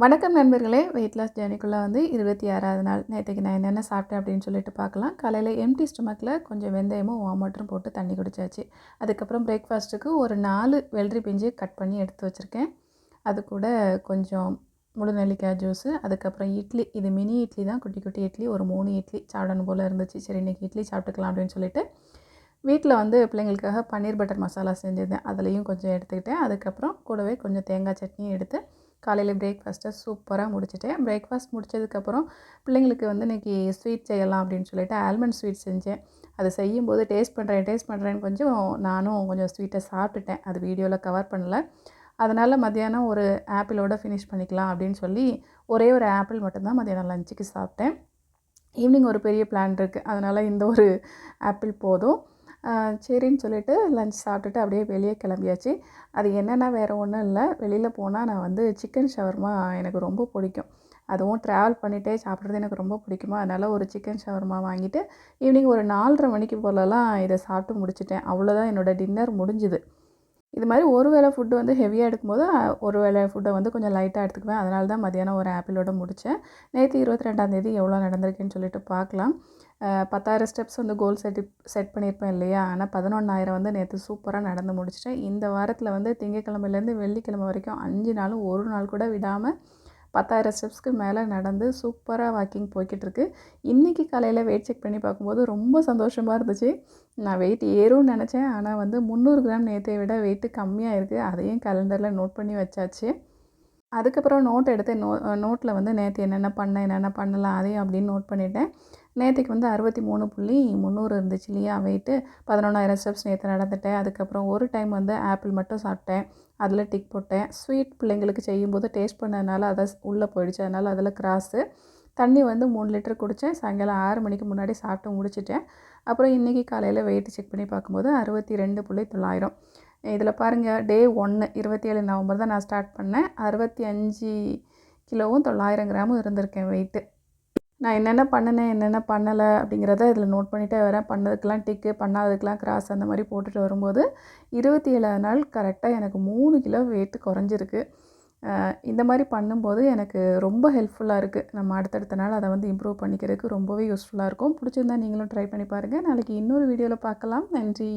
வணக்கம் நண்பர்களே. Weight loss ஜேர்னிக்குள்ளே வந்து இருபத்தி ஆறாவது நாள். நேற்றுக்கு நான் என்னென்ன சாப்பிட்டேன் அப்படின்னு சொல்லிட்டு பார்க்கலாம். காலையில் எம்டி ஸ்டொமக்கில் கொஞ்சம் வெந்தயமும் வாமட்டரும் போட்டு தண்ணி குடிச்சாச்சு. அதுக்கப்புறம் பிரேக்ஃபாஸ்ட்டுக்கு ஒரு நாலு வெள்ளரி பிஞ்சு கட் பண்ணி எடுத்து வச்சுருக்கேன். அது கூட கொஞ்சம் முழு நெல்லிக்காய் ஜூஸு அதுக்கப்புறம் இட்லி. இது மினி இட்லி தான். குட்டி குட்டி இட்லி. ஒரு மூணு இட்லி சாப்பிடணும் போல் இருந்துச்சு. சரி இன்றைக்கி இட்லி சாப்பிட்டுக்கலாம் அப்படின்னு சொல்லிட்டு வீட்டில் வந்து பிள்ளைங்களுக்காக பன்னீர் பட்டர் மசாலா செஞ்சுருந்தேன் அதுலேயும் கொஞ்சம் எடுத்துக்கிட்டேன். அதுக்கப்புறம் கூடவே கொஞ்சம் தேங்காய் சட்னியும் எடுத்து காலையில் பிரேக்ஃபாஸ்ட்டை சூப்பராக முடிச்சிட்டேன். பிரேக்ஃபாஸ்ட் முடிச்சதுக்கப்புறம் பிள்ளைங்களுக்கு வந்து இன்றைக்கி ஸ்வீட் செய்யலாம் அப்படின்னு சொல்லிட்டு ஆல்மண்ட் ஸ்வீட் செஞ்சேன். அது செய்யும்போது டேஸ்ட் பண்ணுறேன் டேஸ்ட் பண்ணுறேன்னு கொஞ்சம் நானும் கொஞ்சம் ஸ்வீட்டை சாப்பிட்டுட்டேன். அது வீடியோவில் கவர் பண்ணல. அதனால் மத்தியானம் ஒரு ஆப்பிளோட ஃபினிஷ் பண்ணிக்கலாம் அப்படின்னு சொல்லி ஒரே ஒரு ஆப்பிள் மட்டும்தான் மத்தியானம் லஞ்சுக்கு சாப்பிட்டேன். ஈவினிங் ஒரு பெரிய பிளான் இருக்குது அதனால் இந்த ஒரு ஆப்பிள் போதும். சரின்னு சொல்லிட்டு லஞ்ச் சாப்பிட்டுட்டு அப்படியே வெளியே கிளம்பியாச்சு. அது என்னென்னா வேறு ஒன்றும் இல்லை. வெளியில் போனால் நான் வந்து சிக்கன் ஷவர்மா எனக்கு ரொம்ப பிடிக்கும். அதுவும் ட்ராவல் பண்ணிகிட்டே சாப்பிட்றது எனக்கு ரொம்ப பிடிக்குமா? அதனால் ஒரு சிக்கன் ஷவர்மா வாங்கிட்டு ஈவினிங் ஒரு நாலரை மணிக்கு போலலாம் இதை சாப்பிட்டு முடிச்சிட்டேன். அவ்வளோதான் என்னோடய டின்னர் முடிஞ்சுது. இது மாதிரி ஒரு வேளை ஃபுட்டு வந்து ஹெவியாக எடுக்கும்போது ஒரு வேளை ஃபுட்டை வந்து கொஞ்சம் லைட்டாக எடுத்துக்குவேன். அதனால தான் மதியானம் ஒரு ஆப்பிளோட முடித்தேன் நேற்று இருபத்தி ரெண்டாந்தேதி எவ்வளோ நடந்திருக்குன்னு சொல்லிட்டு பார்க்கலாம். பத்தாயிரம் ஸ்டெப்ஸ் வந்து கோல் செட் செட் பண்ணியிருப்பேன் இல்லையா? ஆனால் பதினொன்றாயிரம் வந்து நேற்று சூப்பராக நடந்து முடிச்சிட்டேன். இந்த வாரத்தில் வந்து திங்கக்கிழமையிலேருந்து வெள்ளிக்கிழமை வரைக்கும் அஞ்சு நாளும் ஒரு நாள் கூட விடாமல் பத்தாயிரம் ஸ்டெப்ஸ்க்கு மேலே நடந்து சூப்பராக வாக்கிங் போய்கிட்டுருக்கு. இன்றைக்கி காலையில் வெயிட் செக் பண்ணி பார்க்கும்போது ரொம்ப சந்தோஷமாக இருந்துச்சு. நான் வெயிட் ஏறும்னு நினச்சேன். ஆனால் வந்து முந்நூறு கிராம் நேற்றை விட வெயிட்டு கம்மியாக இருக்குது அதையும் கலண்டரில் நோட் பண்ணி வச்சாச்சு. அதுக்கப்புறம் நோட் எடுத்து நோ நோட்டில் வந்து நேற்று என்னென்ன பண்ணேன் என்னென்ன பண்ணலாம் அதையும் அப்படின்னு நோட் பண்ணிவிட்டேன் நேற்றுக்கு வந்து அறுபத்தி மூணு புள்ளி முந்நூறு இருந்துச்சு இல்லையா வெயிட்டு பதினொன்றாயிரம் ஸ்டெப்ஸ் நேற்று நடந்துட்டேன். அதுக்கப்புறம் ஒரு டைம் வந்து ஆப்பிள் மட்டும் சாப்பிட்டேன். அதில் டிக் போட்டேன். ஸ்வீட் பிள்ளைங்களுக்கு செய்யும்போது டேஸ்ட் பண்ணதுனால அதை உள்ளே போயிடுச்சு. அதனால் அதில் கிராஸு தண்ணி வந்து மூணு லிட்டர் குடித்தேன் சாயங்காலம் ஆறு மணிக்கு முன்னாடி சாப்பிட்டு முடிச்சிட்டேன். அப்புறம் இன்றைக்கி காலையில் வெயிட் செக் பண்ணி பார்க்கும்போது அறுபத்தி ரெண்டு புள்ளி தொள்ளாயிரம். இதில் பாருங்கள் டே ஒன்று இருபத்தி ஏழு நவம்பர் தான் நான் ஸ்டார்ட் பண்ணேன். அறுபத்தி அஞ்சு கிலோவும் தொள்ளாயிரம் கிராமும் இருந்திருக்கேன் வெயிட்டு நான் என்னென்ன பண்ணினேன் என்னென்ன பண்ணலை அப்படிங்கிறத இதில் நோட் பண்ணிகிட்டே வரேன். பண்ணதுக்கெலாம் டிக்கு பண்ணாததுக்கெலாம் கிராஸ் அந்த மாதிரி போட்டுட்டு வரும்போது இருபத்தி ஏழாவது நாள் கரெக்டாக எனக்கு மூணு கிலோ வெயிட் குறைஞ்சிருக்கு. இந்த மாதிரி பண்ணும்போது எனக்கு ரொம்ப ஹெல்ப்ஃபுல்லாக இருக்குது நம்ம அடுத்தடுத்த நாள் அதை வந்து இம்ப்ரூவ் பண்ணிக்கிறதுக்கு ரொம்பவே யூஸ்ஃபுல்லாக இருக்கும். பிடிச்சிருந்தா நீங்களும் ட்ரை பண்ணி பாருங்கள் நாளைக்கு இன்னொரு வீடியோவில் பார்க்கலாம். நன்றி.